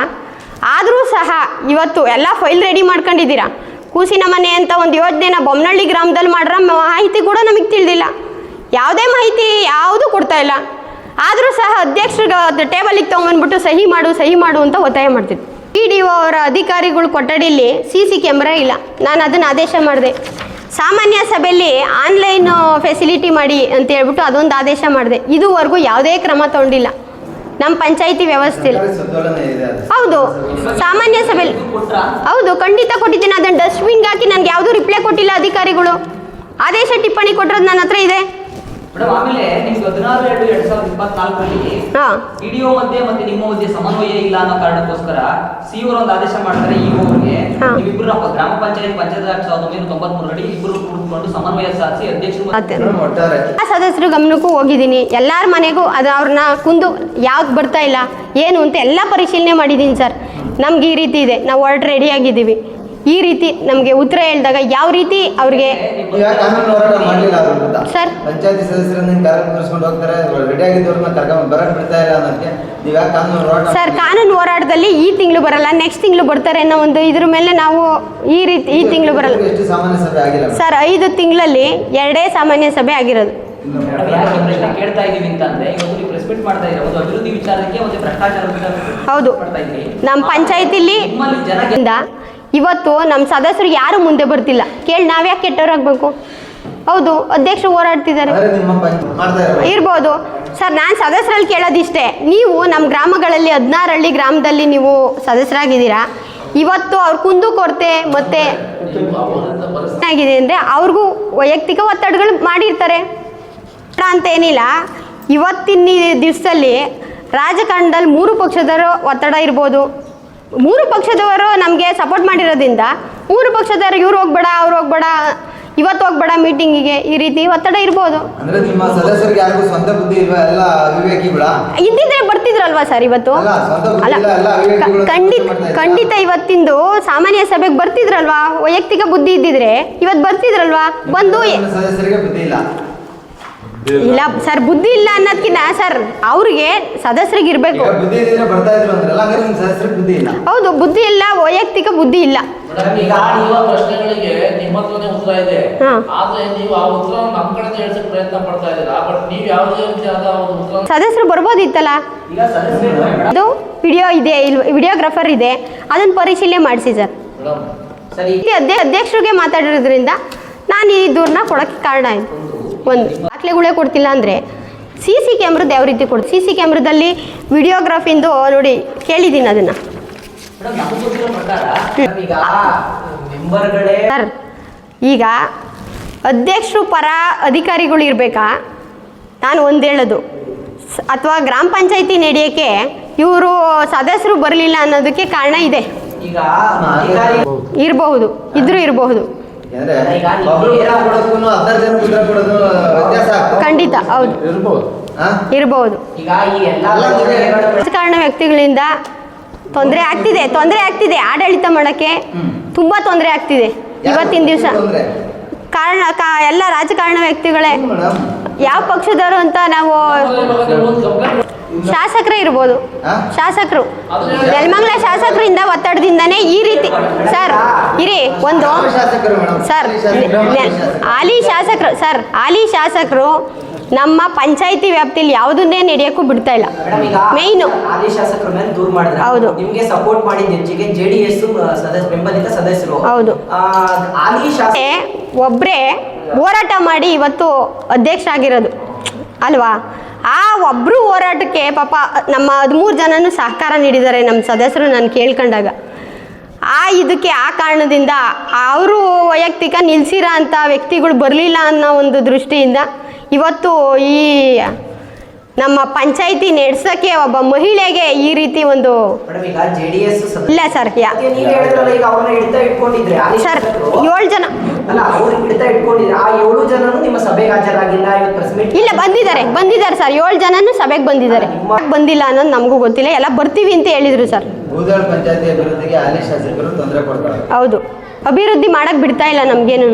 ಆದರೂ ಸಹ ಇವತ್ತು ಎಲ್ಲ ಫೈಲ್ ರೆಡಿ ಮಾಡ್ಕೊಂಡಿದ್ದೀರಾ? ಕೂಸಿನ ಮನೆ ಅಂತ ಒಂದು ಯೋಜನೆನ ಬೊಮ್ಮನಹಳ್ಳಿ ಗ್ರಾಮದಲ್ಲಿ ಮಾಡಿರೋ ಮಾಹಿತಿ ಕೂಡ ನಮಗೆ ತಿಳಿದಿಲ್ಲ. ಯಾವುದೇ ಮಾಹಿತಿ ಯಾವುದೂ ಕೊಡ್ತಾ ಇಲ್ಲ. ಆದರೂ ಸಹ ಅಧ್ಯಕ್ಷರಿಗೆ ಟೇಬಲಿಗೆ ತೊಗೊಂಬಂದ್ಬಿಟ್ಟು ಸಹಿ ಮಾಡು ಸಹಿ ಮಾಡು ಅಂತ ಒತ್ತಾಯ ಮಾಡ್ತಿದ್ರು. ಪಿ ಡಿ ಒ ಅವರ ಅಧಿಕಾರಿಗಳು ಕೊಠಡಿಯಲ್ಲಿ ಸಿ ಸಿ ಕ್ಯಾಮ್ರಾ ಇಲ್ಲ. ನಾನು ಅದನ್ನು ಆದೇಶ ಮಾಡಿದೆ. ಸಾಮಾನ್ಯ ಸಭೆಯಲ್ಲಿ ಆನ್ಲೈನ್ ಫೆಸಿಲಿಟಿ ಮಾಡಿ ಅಂತ ಹೇಳ್ಬಿಟ್ಟು ಅದೊಂದು ಆದೇಶ ಮಾಡಿದೆ. ಇದುವರೆಗೂ ಯಾವುದೇ ಕ್ರಮ ತಗೊಂಡಿಲ್ಲ. ನಮ್ಮ ಪಂಚಾಯಿತಿ ವ್ಯವಸ್ಥೆಯಲ್ಲಿ ಹೌದು. ಸಾಮಾನ್ಯ ಸಭೆಯಲ್ಲಿ ಹೌದು, ಖಂಡಿತ ಕೊಟ್ಟಿದ್ದೀನಿ. ಅದನ್ನು ಡಸ್ಟ್ಬಿನ್ಗೆ ಹಾಕಿ ನನಗೆ ಯಾವುದೂ ರಿಪ್ಲೈ ಕೊಟ್ಟಿಲ್ಲ ಅಧಿಕಾರಿಗಳು. ಆದೇಶ ಟಿಪ್ಪಣಿ ಕೊಟ್ಟಿರೋದು ನನ್ನ ಹತ್ರ ಇದೆ. ಮೇಡಮ್ ಆಮೇಲೆ ನಿಮ್ಗೆ ಹದಿನಾರು ಎರಡು ಎರಡ್ ಸಾವಿರದ ಇಪ್ಪತ್ನಾಲ್ಕರಲ್ಲಿ ಹಾಂ. ಪಿಡಿಒ ಮಧ್ಯೆ ಮತ್ತೆ ನಿಮ್ಮ ಮಧ್ಯೆ ಸಮನ್ವಯ ಇಲ್ಲ ಅನ್ನೋ ಕಾರಣಕ್ಕೋಸ್ಕರ ಸಿ ಅವರು ಒಂದು ಆದೇಶ ಮಾಡ್ತಾರೆ ಇ ಅವ್ರಿಗೆ ಹಾ. ನೀವಿಬ್ರು ಗ್ರಾಮ ಪಂಚಾಯತ್ ಪಂಚಾಯತ್ ರಾಜ್ ಸಾವಿರದ ಒಂಬೈನೂರ ತೊಂಬತ್ಮೂರರಲ್ಲಿ ಇಬ್ಬರು ಕೂತ್ಕೊಂಡು ಸಮನ್ವಯ ಸಾಧಿಸಿ ಅಧ್ಯಕ್ಷರು ಅದೇ ಮೇಡಮ್ ಸದಸ್ಯರು ಗಮನಕ್ಕೂ ಹೋಗಿದ್ದೀನಿ. ಎಲ್ಲರ ಮನೆಗೂ ಅದು ಅವ್ರನ್ನ ಕುಂದು ಯಾವ್ದು ಬರ್ತಾ ಇಲ್ಲ ಏನು ಅಂತ ಎಲ್ಲ ಪರಿಶೀಲನೆ ಮಾಡಿದ್ದೀನಿ ಸರ್. ನಮ್ಗೆ ಈ ರೀತಿ ಇದೆ. ನಾವು ಹೊರಟು ರೆಡಿಯಾಗಿದ್ದೀವಿ ಈ ರೀತಿ ನಮಗೆ ಉತ್ತರ ಹೇಳಿದಾಗ ಯಾವ ರೀತಿ ಅವ್ರಿಗೆ ಸರ್. ಪಂಚಾಯತಿ ಸರ್ ಕಾನೂನು ಹೋರಾಟದಲ್ಲಿ ಈ ತಿಂಗಳು ಬರಲ್ಲ ನೆಕ್ಸ್ಟ್ ತಿಂಗಳು ಬರ್ತಾರೆ ಅನ್ನೋ ಒಂದು ಇದ್ರ ಮೇಲೆ ನಾವು ಈ ರೀತಿ ಈ ತಿಂಗಳು ಬರಲ್ಲ? ಸರ್ ಐದು ತಿಂಗಳಲ್ಲಿ ಎರಡೇ ಸಾಮಾನ್ಯ ಸಭೆ ಆಗಿರೋದು ಹೌದು. ನಮ್ಮ ಪಂಚಾಯತಿಲಿ ಇವತ್ತು ನಮ್ಮ ಸದಸ್ಯರು ಯಾರು ಮುಂದೆ ಬರ್ತಿಲ್ಲ. ಕೇಳಿ ನಾವ್ಯಾಕೆ ಕೆಟ್ಟವರಾಗಬೇಕು? ಹೌದು ಅಧ್ಯಕ್ಷರು ಹೋರಾಡ್ತಿದ್ದಾರೆ. ಇರ್ಬೋದು. ಸರ್ ನಾನು ಸದಸ್ಯರಲ್ಲಿ ಕೇಳೋದಿಷ್ಟೇ. ನೀವು ನಮ್ಮ ಗ್ರಾಮಗಳಲ್ಲಿ ಹದಿನಾರು ಹಳ್ಳಿ ಗ್ರಾಮದಲ್ಲಿ ನೀವು ಸದಸ್ಯರಾಗಿದ್ದೀರಾ? ಇವತ್ತು ಅವ್ರ ಕುಂದು ಕೊರತೆ ಮತ್ತೆ ಏನಾಗಿದೆ ಅಂದರೆ ಅವ್ರಿಗೂ ವೈಯಕ್ತಿಕ ಒತ್ತಡಗಳು ಮಾಡಿರ್ತಾರೆ. ಅಂತ ಏನಿಲ್ಲ. ಇವತ್ತಿನ ದಿವಸದಲ್ಲಿ ರಾಜಕಾರಣದಲ್ಲಿ ಮೂರು ಪಕ್ಷದವರು ಒತ್ತಡ ಇರ್ಬೋದು. ಮೂರು ಪಕ್ಷದವರು ನಮಗೆ ಸಪೋರ್ಟ್ ಮಾಡಿರೋದ್ರಿಂದ ಮೂರು ಪಕ್ಷದವರು ಇವ್ರು ಹೋಗ್ಬೇಡ ಅವ್ರು ಹೋಗ್ಬೇಡ ಇವತ್ತು ಹೋಗ್ಬೇಡ ಮೀಟಿಂಗಿಗೆ ಈ ರೀತಿ ಒತ್ತಡ ಇರ್ಬೋದು. ಅಂದ್ರೆ ನಿಮ್ಮ ಸದಸ್ಯರಿಗೆ ಯಾರಿಗೂ ಸ್ವಂತ ಬುದ್ಧಿ ಇಲ್ವಾ? ಎಲ್ಲ ಅವಿವೇಕಿಗಳ ಇದ್ದಿದ್ರೆ ಬರ್ತಿದ್ರಲ್ವಾ ಸರ್ ಇವತ್ತು? ಅಲ್ಲ, ಖಂಡಿತ ಖಂಡಿತ ಇವತ್ತಿಂದು ಸಾಮಾನ್ಯ ಸಭೆಗೆ ಬರ್ತಿದ್ರಲ್ವಾ? ವೈಯಕ್ತಿಕ ಬುದ್ಧಿ ಇದ್ದಿದ್ರೆ ಇವತ್ತು ಬರ್ತಿದ್ರಲ್ವಾ? ಬಂದು ಸದಸ್ಯರಿಗೆ ಬುದ್ಧಿ ಇಲ್ಲ. ಇಲ್ಲ ಸರ್ ಬುದ್ಧಿ ಇಲ್ಲ ಅನ್ನೋದಕ್ಕಿಂತ ಅವ್ರಿಗೆ ಸದಸ್ಯರಿಗೆ ಇರಬೇಕು. ಬುದ್ಧಿ ಇದ್ರೆ ಬರ್ತಾ ಇದ್ರು ಅಂದ್ರಲ್ಲ ಹಂಗಾರೆ ನಿಮ್ಮ ಸದಸ್ಯರಿಗೆ ಬುದ್ಧಿ ಇಲ್ಲ. ಹೌದು ಬುದ್ಧಿ ಇಲ್ಲ ವೈಯಕ್ತಿಕ ಬುದ್ಧಿ ಇಲ್ಲ. ಮೇಡಮ್, ಈಗ ನಿಮ್ಮ ಪ್ರಶ್ನೆಗಳಿಗೆ ನಿಮ್ಮ ಉತ್ತರ ಇದೆ. ಆದ್ರೆ ನೀವು ಆ ಉತ್ತರ ನಮ್ಮ ಕಡೆ ಹೇಳ್ಸಕ್ ಪ್ರಯತ್ನ ಪಡ್ತಾ ಇದ್ದೀರಾ? ಬಟ್ ನೀವು ಯಾವುದೇ ರೀತಿಯಾದ ಒಂದು ಉತ್ತರ ಸದಸ್ಯರು ಬರ್ಬೋದಿತ್ತಲ್ಲ? ಈಗ ಸದಸ್ಯರು ಅದು ವಿಡಿಯೋ ಇದೆ ಇಲ್ ವಿಡಿಯೋಗ್ರಾಫರ್ ಇದೆ. ಅದನ್ನ ಪರಿಶೀಲನೆ ಮಾಡಿಸಿ ಸರಿ. ಅಧ್ಯಕ್ಷರಿಗೆ ಮಾತಾಡಿರೋದ್ರಿಂದ ನಾನು ಈ ದೂರನ್ನ ಕೊಡೋಕ್ಕೆ ಕಾರಣ ಆಯಿತು. ಒಂದು. ದಾಖಲೆಗಳೇ ಕೊಡ್ತಿಲ್ಲ ಅಂದರೆ ಸಿ ಸಿ ಕ್ಯಾಮ್ರದ್ದು ಯಾವ ರೀತಿ ಕೊಡ್ತು? ಸಿ ಸಿ ಕ್ಯಾಮ್ರದಲ್ಲಿ ವಿಡಿಯೋಗ್ರಾಫಿಂದು ನೋಡಿ ಕೇಳಿದ್ದೀನಿ ಅದನ್ನು. ಸರ್ ಈಗ ಅಧ್ಯಕ್ಷರು ಪರ ಅಧಿಕಾರಿಗಳು ಇರಬೇಕಾ? ನಾನು ಒಂದು ಹೇಳೋದು. ಅಥವಾ ಗ್ರಾಮ ಪಂಚಾಯತಿ ನಡೆಯೋಕ್ಕೆ ಇವರು ಸದಸ್ಯರು ಬರಲಿಲ್ಲ ಅನ್ನೋದಕ್ಕೆ ಕಾರಣ ಇದೆ. ಇರಬಹುದು. ಇದ್ರೂ ಇರಬಹುದು. ಖಂಡಿತ ಹೌದು? ಇರಬಹುದು ಈಗ ಈ ಎಲ್ಲ ರಾಜಕಾರಣ ವ್ಯಕ್ತಿಗಳಿಂದ ತೊಂದರೆ ಆಗ್ತಿದೆ ತೊಂದರೆ ಆಗ್ತಿದೆ. ಆಡಳಿತ ಮಾಡೋಕ್ಕೆ ತುಂಬ ತೊಂದರೆ ಆಗ್ತಿದೆ ಇವತ್ತಿನ ದಿವಸ. ಕಾರಣ ಕಾ ಎಲ್ಲ ರಾಜಕಾರಣ ವ್ಯಕ್ತಿಗಳೇ. ಯಾವ ಪಕ್ಷದವರು ಅಂತ ನಾವು ಶಾಸಕರೇ ಇರ್ಬೋದು. ಶಾಸಕರು. ನೆಲಮಂಗಲ ಶಾಸಕರಿಂದ ಒತ್ತಡದಿಂದನೇ ಈ ರೀತಿ. ಸರ್ ಇರಿ ಒಂದು. ಸರ್ ಆಲಿ ಶಾಸಕರು. ಹಾಲಿ ಶಾಸಕರು ಸರ್ ಹಾಲಿ ಶಾಸಕರು ನಮ್ಮ ಪಂಚಾಯಿತಿ ವ್ಯಾಪ್ತಿಯಲ್ಲಿ ಯಾವುದನ್ನೇ ನಡೆಯೋಕ್ಕೂ ಬಿಡ್ತಾ ಇಲ್ಲ. ಮೇಯ್ನು ಹೌದು. ನಿಮ್ಗೆ ಸಪೋರ್ಟ್ ಬೆಂಬಲಿತ ಸದಸ್ಯರು. ಹೌದು. ಒಬ್ಬರೇ ಹೋರಾಟ ಮಾಡಿ ಇವತ್ತು ಅಧ್ಯಕ್ಷ ಆಗಿರೋದು ಅಲ್ವಾ? ಆ ಒಬ್ಬರು ಹೋರಾಟಕ್ಕೆ ಪಾಪ ನಮ್ಮ ಹದಿಮೂರು ಜನನೂ ಸಹಕಾರ ನೀಡಿದ್ದಾರೆ ನಮ್ಮ ಸದಸ್ಯರು ನಾನು ಕೇಳ್ಕೊಂಡಾಗ ಆ ಇದಕ್ಕೆ ಆ ಕಾರಣದಿಂದ ಅವರು ವೈಯಕ್ತಿಕ ನಿಲ್ಸಿರೋ ಅಂಥ ವ್ಯಕ್ತಿಗಳು ಬರಲಿಲ್ಲ ಅನ್ನೋ ಒಂದು ದೃಷ್ಟಿಯಿಂದ ಇವತ್ತು ಈ ನಮ್ಮ ಪಂಚಾಯಿತಿ ನಡೆಸೋಕ್ಕೆ ಒಬ್ಬ ಮಹಿಳೆಗೆ ಈ ರೀತಿ ಒಂದು ಇಲ್ಲ ಸರ್ ಯಾ ಸರ್. ಏಳು ಜನ ಅಲ್ಲ ಅವ್ರು ಹಿಡಿತಾ ಇಟ್ಕೊಂಡಿದ್ರೆ ಆ ಏಳು ಜನನು ನಿಮ್ಮ ಸಭೆಗೆ ಹಾಜರಾಗಿಲ್ಲ ಇವತ್ತು ಪ್ರೆಸ್ ಮೀಟ್ ಇಲ್ಲ ಬಂದಿದ್ದಾರೆ ಬಂದಿದ್ದಾರೆ ಸರ್. ಏಳು ಜನನು ಸಭೆಗೆ ಬಂದಿದ್ದಾರೆ. ಬಂದಿಲ್ಲ ಅನ್ನೋದು ನಮಗೂ ಗೊತ್ತಿಲ್ಲ. ಎಲ್ಲ ಬರ್ತೀವಿ ಅಂತ ಹೇಳಿದ್ರು ಸರ್. ಬೂದಾಳ್ ಪಂಚಾಯತಿ ಅಭಿವೃದ್ಧಿಗೆ ಹಾಲಿ ಶಾಸಕರು ತೊಂದರೆ ಕೊಡ್ತಾರೆ. ಹೌದು. ಅಭಿವೃದ್ಧಿ ಮಾಡಕ್ ಬಿಡ್ತಾ ಇಲ್ಲ ನಮ್ಗೇನು.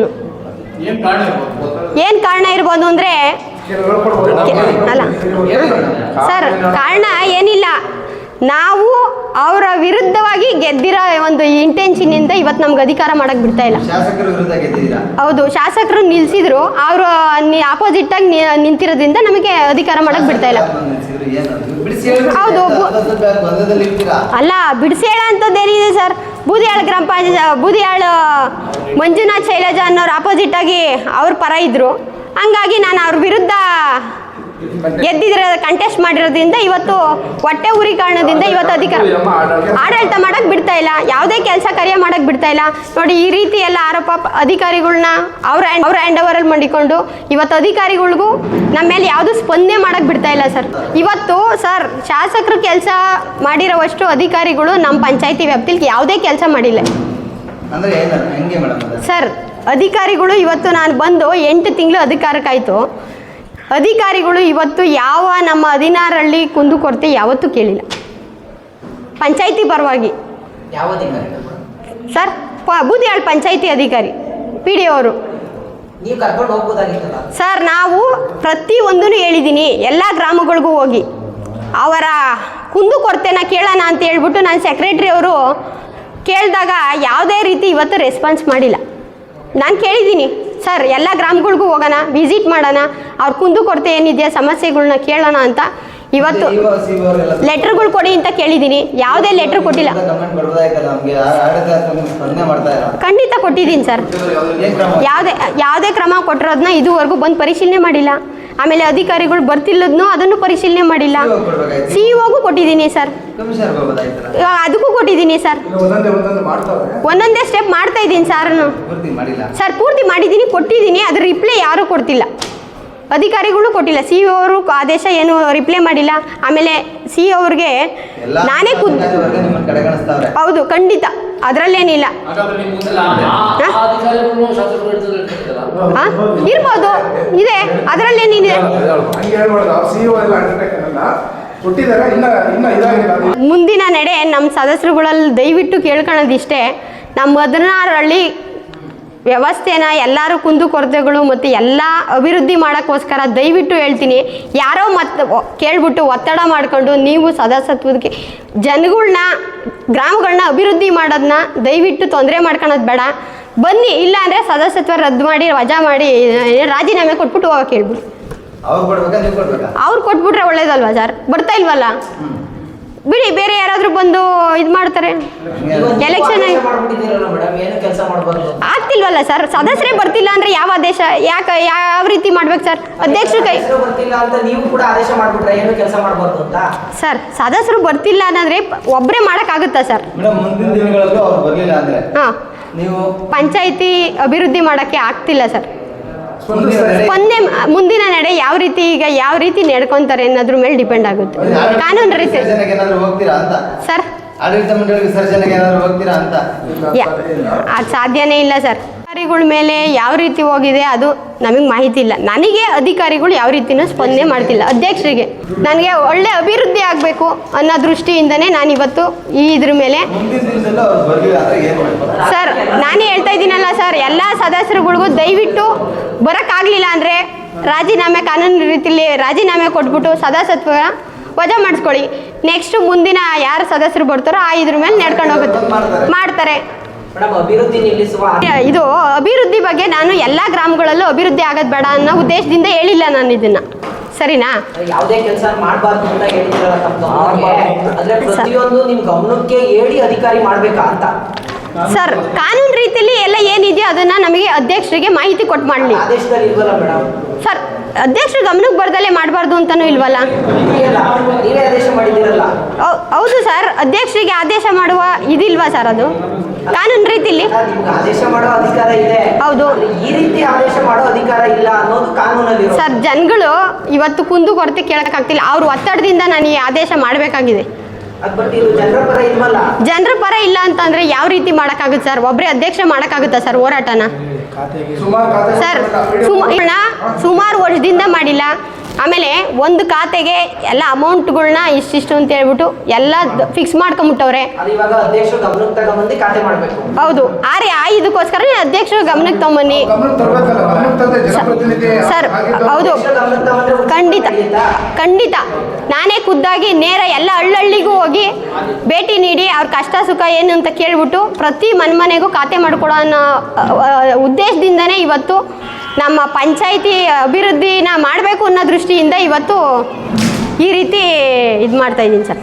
ಏನ್ ಕಾರಣ ಇರ್ಬೋದು? ಏನು ಕಾರಣ ಇರ್ಬೋದು ಅಂದರೆ ಅಲ್ಲ ಸರ್ ಕಾರಣ ಏನಿಲ್ಲ. ನಾವು ಅವರ ವಿರುದ್ಧವಾಗಿ ಗೆದ್ದಿರೋ ಒಂದು ಇಂಟೆನ್ಷನಿಂದ ಇವತ್ತು ನಮ್ಗೆ ಅಧಿಕಾರ ಮಾಡಕ್ಕೆ ಬಿಡ್ತಾ ಇಲ್ಲ. ಹೌದು ಶಾಸಕರು ನಿಲ್ಸಿದ್ರು ಅವರು ಆಪೋಸಿಟ್ ಆಗಿ ನಿಂತಿರೋದ್ರಿಂದ ನಮಗೆ ಅಧಿಕಾರ ಮಾಡಕ್ಕೆ ಬಿಡ್ತಾ ಇಲ್ಲ? ಬಿಡಿಸಿ. ಹೌದು, ಅಲ್ಲ ಬಿಡಿಸೇಳ ಅಂತದ್ದೇನಿದೆ ಸರ್. ಬೂದಿಯಾಳ್ ಗ್ರಾಮ ಪಂಚಾಯತ್ ಬೂದಿಯಾಳ್ ಮಂಜುನಾಥ್ ಶೈಲಜಾ ಅನ್ನೋರು ಆಪೋಸಿಟ್ ಆಗಿ ಅವ್ರ ಪರ ಇದ್ರು. ಹಂಗಾಗಿ ನಾನು ಅವ್ರ ವಿರುದ್ಧ ಗೆದ್ದಿದ್ರೆ ಕಂಟೆಸ್ಟ್ ಮಾಡಿರೋದ್ರಿಂದ ಇವತ್ತು ಹೊಟ್ಟೆ ಉರಿ ಕಾರಣದಿಂದ ಇವತ್ತು ಅಧಿಕಾರ ಆಡಳಿತ. ಮಾಡಕ್ ಬಿಡ್ತಾ ಇಲ್ಲ. ಯಾವುದೇ ಕೆಲಸ ಕಾರ್ಯ ಮಾಡಕ್ ಬಿಡ್ತಾ ಇಲ್ಲ. ನೋಡಿ ಈ ರೀತಿ ಎಲ್ಲ ಆರೋಪ ಅಧಿಕಾರಿಗಳನ್ನ ಅಧಿಕಾರಿಗಳ್ನ ಅವ್ರ ಅವ್ರ ಹ್ಯಾಂಡ್ ಓವರಲ್ಲಿ ಮಾಡಿಕೊಂಡು ಇವತ್ತು ಅಧಿಕಾರಿಗಳಿಗೂ ನಮ್ಮ ಮೇಲೆ ಯಾವುದು ಸ್ಪಂದನೆ ಮಾಡಕ್ ಬಿಡ್ತಾ ಇಲ್ಲ ಸರ್. ಇವತ್ತು ಸರ್ ಶಾಸಕರು ಕೆಲಸ ಮಾಡಿರೋವಷ್ಟು ಅಧಿಕಾರಿಗಳು ನಮ್ಮ ಪಂಚಾಯತಿ ವ್ಯಾಪ್ತಿಲಿ ಯಾವುದೇ ಕೆಲಸ ಮಾಡಿಲ್ಲ. ಸರ್ ಅಧಿಕಾರಿಗಳು ಇವತ್ತು ನಾನು ಬಂದು ಎಂಟು ತಿಂಗಳು ಅಧಿಕಾರಕ್ಕಾಯಿತು. ಅಧಿಕಾರಿಗಳು ಇವತ್ತು ಯಾವ ನಮ್ಮ ಹದಿನಾರಹಳ್ಳಿ ಕುಂದುಕೊರತೆ ಯಾವತ್ತೂ ಕೇಳಿಲ್ಲ. ಪಂಚಾಯಿತಿ ಪರವಾಗಿ. ಸರ್ ಪ ಬೂದಿಯಾಳ್ ಪಂಚಾಯಿತಿ ಅಧಿಕಾರಿ ಪಿ ಡಿ ಅವರು. ಸರ್ ನಾವು ಪ್ರತಿಯೊಂದೂ ಹೇಳಿದ್ದೀನಿ ಎಲ್ಲ ಗ್ರಾಮಗಳಿಗೂ ಹೋಗಿ. ಅವರ ಕುಂದುಕೊರತೆನ ಕೇಳೋಣ ಅಂತ ಹೇಳ್ಬಿಟ್ಟು ನಾನು ಸೆಕ್ರೆಟ್ರಿ ಅವರು ಕೇಳಿದಾಗ ಯಾವುದೇ ರೀತಿ ಇವತ್ತು ರೆಸ್ಪಾನ್ಸ್ ಮಾಡಿಲ್ಲ. ನಾನು ಕೇಳಿದ್ದೀನಿ. ಸರ್ ಎಲ್ಲ ಗ್ರಾಮಗಳಿಗೂ ಹೋಗೋಣ ವಿಸಿಟ್ ಮಾಡೋಣ ಅವ್ರ ಕುಂದುಕೊರತೆ ಏನಿದೆಯಾ ಸಮಸ್ಯೆಗಳನ್ನ ಕೇಳೋಣ ಅಂತ. ಇವತ್ತು ಲೆಟರ್ಗಳು ಕೊಡಿ ಅಂತ ಕೇಳಿದ್ದೀನಿ ಯಾವುದೇ ಲೆಟರ್ ಕೊಟ್ಟಿಲ್ಲ. ಖಂಡಿತ ಕೊಟ್ಟಿದ್ದೀನಿ ಸರ್. ಯಾವುದೇ ಯಾವುದೇ ಕ್ರಮ ಕೊಟ್ಟಿರೋದನ್ನ ಇದುವರೆಗೂ ಬಂದು ಪರಿಶೀಲನೆ ಮಾಡಿಲ್ಲ. ಆಮೇಲೆ ಅಧಿಕಾರಿಗಳು ಬರ್ತಿಲ್ಲದ್ನು ಅದನ್ನು ಪರಿಶೀಲನೆ ಮಾಡಿಲ್ಲ. ಸಿಇಒಗೂ ಕೊಟ್ಟಿದ್ದೀನಿ ಸರ್. ಅದಕ್ಕೂ ಕೊಟ್ಟಿದ್ದೀನಿ ಸರ್. ಒಂದೊಂದೇ ಸ್ಟೆಪ್ ಮಾಡ್ತಾ ಇದ್ದೀನಿ ಸರ್ ಸರ್ ಪೂರ್ತಿ ಮಾಡಿದ್ದೀನಿ ಕೊಟ್ಟಿದ್ದೀನಿ ಅದ್ರ ರಿಪ್ಲೈ ಯಾರೂ ಕೊಡ್ತಿಲ್ಲ. ಅಧಿಕಾರಿಗಳು ಕೊಟ್ಟಿಲ್ಲ. ಸಿ ಅವರು ಆದೇಶ ಏನು ರಿಪ್ಲೈ ಮಾಡಿಲ್ಲ. ಆಮೇಲೆ ಸಿ ಅವ್ರಿಗೆ ನಾನೇ ಖುದ್ದು ಅಧಿಕಾರಿವರ್ಗ ಹೌದು ಖಂಡಿತ. ಅದರಲ್ಲೇನಿಲ್ಲ. ಇರ್ಬೋದು. ಇದೆ. ಅದರಲ್ಲೇನಿದೆ? ಅದು ಮುಂದಿನ ನಡೆ ನಮ್ಮ ಸದಸ್ಯರುಗಳಲ್ಲಿ ದಯವಿಟ್ಟು ಕೇಳ್ಕೊಳ್ಳೋದಿಷ್ಟೇ ನಮ್ಮ ಹದಿನಾರು ಹಳ್ಳಿ ವ್ಯವಸ್ಥೆನ ಎಲ್ಲರೂ ಕುಂದುಕೊರತೆಗಳು ಮತ್ತು ಎಲ್ಲ ಅಭಿವೃದ್ಧಿ ಮಾಡೋಕ್ಕೋಸ್ಕರ ದಯವಿಟ್ಟು ಹೇಳ್ತೀನಿ ಯಾರೋ ಮತ್ತೆ ಕೇಳ್ಬಿಟ್ಟು ಒತ್ತಡ ಮಾಡ್ಕೊಂಡು ನೀವು ಸದಸ್ಯತ್ವಕ್ಕೆ ಜನಗಳನ್ನ ಗ್ರಾಮಗಳನ್ನ ಅಭಿವೃದ್ಧಿ ಮಾಡೋದನ್ನ ದಯವಿಟ್ಟು ತೊಂದರೆ ಮಾಡ್ಕೊಳೋದು ಬೇಡ. ಬನ್ನಿ ಇಲ್ಲ ಅಂದರೆ ಸದಸ್ಯತ್ವ ರದ್ದು ಮಾಡಿ ವಜಾ ಮಾಡಿ ರಾಜೀನಾಮೆ ಕೊಟ್ಬಿಟ್ಟು ಹೋಗಕ್ಕೆ ಹೇಳ್ಬಿಡಿ. ಅವ್ರು ಕೊಟ್ಬಿಟ್ರೆ ಒಳ್ಳೇದಲ್ವಾ ಸರ್? ಬರ್ತಾ ಇಲ್ವಲ್ಲ? ಬಿಡಿ ಬೇರೆ ಯಾರಾದರೂ ಬಂದು ಇದು ಮಾಡ್ತಾರೆ. ಎಲೆಕ್ಷನ್ ಆಗ್ತಿಲ್ವಲ್ಲ ಸರ್ ಸದಸ್ಯರೇ ಬರ್ತಿಲ್ಲ ಅಂದ್ರೆ ಯಾವ ಆದೇಶ ಯಾಕೆ ಯಾವ ರೀತಿ ಮಾಡ್ಬೇಕು ಸರ್ ಅಧ್ಯಕ್ಷರು ಕೈ ಬರ್ತಿಲ್ಲ ಅಂತ ನೀವು ಕೂಡ ಆದೇಶ ಮಾಡ್ಬಿಟ್ರೆ ಏನು ಕೆಲಸ ಮಾಡಬಾರ್ದು ಅಂತ? ಸರ್ ಸದಸ್ಯರು ಬರ್ತಿಲ್ಲ ಅನ್ನೋದ್ರೆ ಒಬ್ಬರೇ ಮಾಡೋಕ್ಕಾಗುತ್ತಾ ಸರ್ ಅಂದ್ರೆ? ಹಾಂ. ನೀವು ಪಂಚಾಯಿತಿ ಅಭಿವೃದ್ಧಿ ಮಾಡಕ್ಕೆ ಆಗ್ತಿಲ್ಲ ಸರ್ ಸ್ಪಂದೆ ಮುಂದಿನ ನಡೆ ಯಾವ ರೀತಿ ಈಗ ಯಾವ ರೀತಿ ನಡ್ಕೊಂತಾರೆ ಅನ್ನೋದ್ರ ಮೇಲೆ ಡಿಪೆಂಡ್ ಆಗುತ್ತೆ. ಕಾನೂನು ರೀತಿ ಸರ್. ಆಡಳಿತ ಮಂಡಳಿ ವಿಸರ್ಜನೆಗೆ ಏನಾದ್ರು ಹೋಗ್ತೀರಾ ಅಂತ? ಯಾ ಅದು ಸಾಧ್ಯನೇ ಇಲ್ಲ ಸರ್. ಅಧಿಕಾರಿಗಳ ಮೇಲೆ ಯಾವ ರೀತಿ ಹೋಗಿದೆ ಅದು ನಮಗೆ ಮಾಹಿತಿ ಇಲ್ಲ ನನಗೆ ಅಧಿಕಾರಿಗಳು ಯಾವ ರೀತಿನೂ ಸ್ಪಂದನೆ ಮಾಡ್ತಿಲ್ಲ. ಅಧ್ಯಕ್ಷರಿಗೆ ನನಗೆ ಒಳ್ಳೆ ಅಭಿವೃದ್ಧಿ ಆಗಬೇಕು ಅನ್ನೋ ದೃಷ್ಟಿಯಿಂದನೇ ನಾನು ಇವತ್ತು ಈ ಇದ್ರ ಮೇಲೆ ಸರ್, ನಾನೇ ಹೇಳ್ತಾ ಇದ್ದೀನಲ್ಲ ಸರ್, ಎಲ್ಲ ಸದಸ್ಯರುಗಳಿಗೂ ದಯವಿಟ್ಟು ಬರೋಕ್ಕಾಗಲಿಲ್ಲ ಅಂದರೆ ರಾಜೀನಾಮೆ ಕಾನೂನು ರೀತಿಯಲ್ಲಿ ರಾಜೀನಾಮೆ ಕೊಟ್ಬಿಟ್ಟು ಸದಸ್ಯತ್ವ ವಜಾ ಮಾಡಿಸ್ಕೊಳ್ಳಿ. ನೆಕ್ಸ್ಟ್ ಮುಂದಿನ ಯಾರು ಸದಸ್ಯರು ಬರ್ತಾರೋ ಆ ಇದ್ರ ಮೇಲೆ ನಡ್ಕೊಂಡು ಹೋಗುತ್ತೆ. ಮಾಡ್ತಾರೆ. ಇದು ಅಭಿವೃದ್ಧಿ ಬಗ್ಗೆ ನಾನು ಎಲ್ಲ ಗ್ರಾಮಗಳಲ್ಲೂ ಅಭಿವೃದ್ಧಿ ಆಗೋದು ಬೇಡ ಅನ್ನೋ ಉದ್ದೇಶದಿಂದ ಹೇಳಿಲ್ಲ ನಾನು ಇದನ್ನ. ಸರಿನಾ? ಯಾವುದೇ ಕೆಲಸ ಮಾಡಬಾರ್ದು ಅಂತ ಹೇಳಿದ್ರು ಅಂದ್ರೆ ಪ್ರತಿಯೊಂದು ನಿಮ್ ಗಮನಕ್ಕೆ ಹೇಳಿ ಅಧಿಕಾರಿ ಮಾಡ್ಬೇಕಾ ಅಂತ. ಸರ್ ಕಾನೂನು ರೀತಿಯಲ್ಲಿ ಎಲ್ಲ ಏನಿದೆಯೋ ಅದನ್ನ ನಮಗೆ ಅಧ್ಯಕ್ಷರಿಗೆ ಮಾಹಿತಿ ಕೊಟ್ಟು ಮಾಡಲಿ. ಸರ್ ಅಧ್ಯಕ್ಷರು ಗಮನಕ್ಕೆ ಬರ್ದಲ್ಲೇ ಮಾಡಬಾರ್ದು ಅಂತಲೂ ಇಲ್ವಲ್ಲ? ನೀವೇ ಆದೇಶ ಮಾಡಿದ್ದೀರಲ್ಲ. ಹೌದು ಸರ್ ಅಧ್ಯಕ್ಷರಿಗೆ ಆದೇಶ ಮಾಡುವ ಇದಿಲ್ವಾ ಸರ್ ಅದು? ಕಾನೂನು ರೀತಿಯಲ್ಲಿ ಅಲ್ಲ, ಆದೇಶ ಮಾಡೋ ಅಧಿಕಾರ ಇದೆ. ಹೌದು. ಈ ರೀತಿ ಆದೇಶ ಮಾಡೋ ಅಧಿಕಾರ ಇಲ್ಲ ಅನ್ನೋದು ಕಾನೂನಲ್ಲಿ ಸರ್ ಜನಗಳು ಇವತ್ತು ಕುಂದು ಕೊರತೆ ಕೇಳೋಕ್ಕಾಗ್ತಿಲ್ಲ. ಅವ್ರ ಒತ್ತಡದಿಂದ ನಾನು ಈ ಆದೇಶ ಮಾಡಬೇಕಾಗಿದೆ. ಜನರ ಪರ ಇಲ್ವಲ್ಲ? ಜನರ ಪರ ಇಲ್ಲ ಅಂತಂದ್ರೆ ಯಾವ ರೀತಿ ಮಾಡಕ್ಕಾಗುತ್ತೆ ಸರ್? ಒಬ್ಬರೇ ಅಧ್ಯಕ್ಷ ಮಾಡೋಕ್ಕಾಗುತ್ತಾ ಸರ್ ಹೋರಾಟನ? ಸುಮಾರು ಸರ್ ಸುಮಾರು ಸುಮಾರು ವರ್ಷದಿಂದ ಮಾಡಿಲ್ಲ. ಆಮೇಲೆ ಒಂದು ಖಾತೆಗೆ ಎಲ್ಲ ಅಮೌಂಟ್ಗಳನ್ನ ಇಷ್ಟಿಷ್ಟು ಅಂತ ಹೇಳ್ಬಿಟ್ಟು ಎಲ್ಲ ಫಿಕ್ಸ್ ಮಾಡ್ಕೊಂಬಿಟ್ಟವ್ರೆ. ಅದು ಆ ರೀ ಗಮನಕ್ಕೆ ತಗೊಂಬಂದು ಖಾತೆ ಮಾಡ್ಬೇಕು. ಹೌದು. ಆರೆ ಆ ಇದಕ್ಕೋಸ್ಕರ ಅಧ್ಯಕ್ಷರು ಗಮನಕ್ಕೆ ತಗೊಂಬನ್ನಿ. ಗಮನಕ್ಕೆ ತರಬೇಕಲ್ಲ ಜನಪ್ರತಿನಿಧಿ ಸರ್ ಹೌದು. ಖಂಡಿತ ಖಂಡಿತ. ನಾನೇ ಖುದ್ದಾಗಿ ನೇರ ಎಲ್ಲ ಹಳ್ಳಿಗೂ ಹೋಗಿ ಭೇಟಿ ನೀಡಿ ಅವ್ರ ಕಷ್ಟ ಸುಖ ಏನು ಅಂತ ಕೇಳ್ಬಿಟ್ಟು ಪ್ರತಿ ಮನ್ಮನೆಗೂ ಖಾತೆ ಮಾಡಿಕೊಡೋ ಅನ್ನೋ ಉದ್ದೇಶದಿಂದನೇ ಇವತ್ತು ನಮ್ಮ ಪಂಚಾಯಿತಿ ಅಭಿವೃದ್ಧಿನ ಮಾಡಬೇಕು ಅನ್ನೋ ದೃಷ್ಟಿಯಿಂದ ಇವತ್ತು ಈ ರೀತಿ ಇದು ಮಾಡ್ತಾ ಇದ್ದೀನಿ ಸರ್.